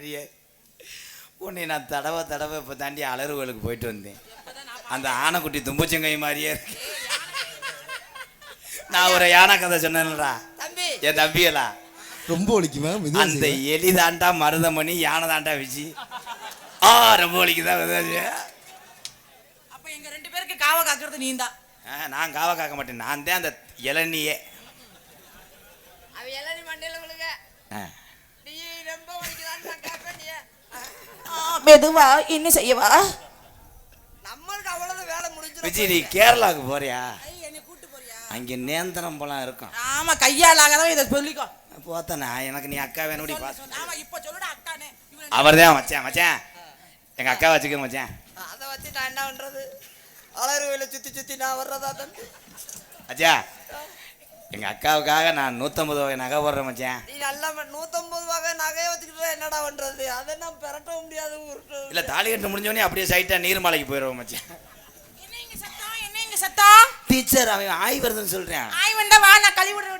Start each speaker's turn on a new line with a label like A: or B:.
A: அடியே. உன்னை நான் தடவை தடவை இப்போ தாண்டி அலறுவலுக்கு போயிட்டு வந்தேன். அந்த ஆனைக்குட்டி தும்புச்சங்கை மாதிரியே இருக்கு. நான் ஒரு யானை கதை சொன்னேன்லடா.
B: தம்பி.
A: என் தம்பிகளா
C: ரொம்ப மெதுவா
A: அந்த. எலி தாண்டா மருதமணி யானை தாண்டா விஜி. ஆ ரொம்ப விதாச்சு.
B: அப்ப எங்க ரெண்டு பேருக்கு காவ காக்குறது நீ தான்
A: நான் காவ காக்க மாட்டேன். நான் தான் அந்த இளநியே.
B: அவ எல்லாரும் மண்டையில விழுக. மெதுவா என்ன செய்யவா? நம்மளுக்கு அவ்வளவு வேலை முடிஞ்சிடும்
A: விஜி நீ கேரளாவுக்கு போறியா?
B: என்னை கூட்டு போறியா?
A: அங்கே நேந்திரம் பழம் இருக்கும்.
B: ஆமா கையால் ஆகாதான் இதை சொல்லிக்கோ
A: போத்தண்ணா எனக்கு நீ அக்கா வேணுடி பாஸ்.
B: ஆமா இப்ப சொல்லுடா அக்கானே
A: அவர் தான் மச்சான் மச்சான். எங்கள் அக்கா வச்சுக்க மச்சான்.
B: அதை வச்சு நான் என்ன பண்றது? அலறுவையில சுத்தி சுத்தி நான் வர்றதா தம்பி?
A: அச்சா எங்கள் அக்காவுக்காக நான் நூற்றம்பது வகை நகை போடுறேன் மச்சான்.
B: நீ நல்லா நூத்தம்பது வகை நகையை வச்சுக்கிட்டு என்னடா பண்றது? அதை நான் பெரட்டவும் முடியாது
A: இல்லை தாலி கட்டு முடிஞ்சோடனே அப்படியே சைட்டாக நீர்மலைக்கு போயிடுவோம் மச்சான்.
B: என்ன இங்க சத்தம்? என்ன இங்க சத்தம்?
A: டீச்சர் அவன் ஆய் வருதுன்னு சொல்கிறேன்
B: ஆய் வந்தா வா நான் கழுவி விடுறேன்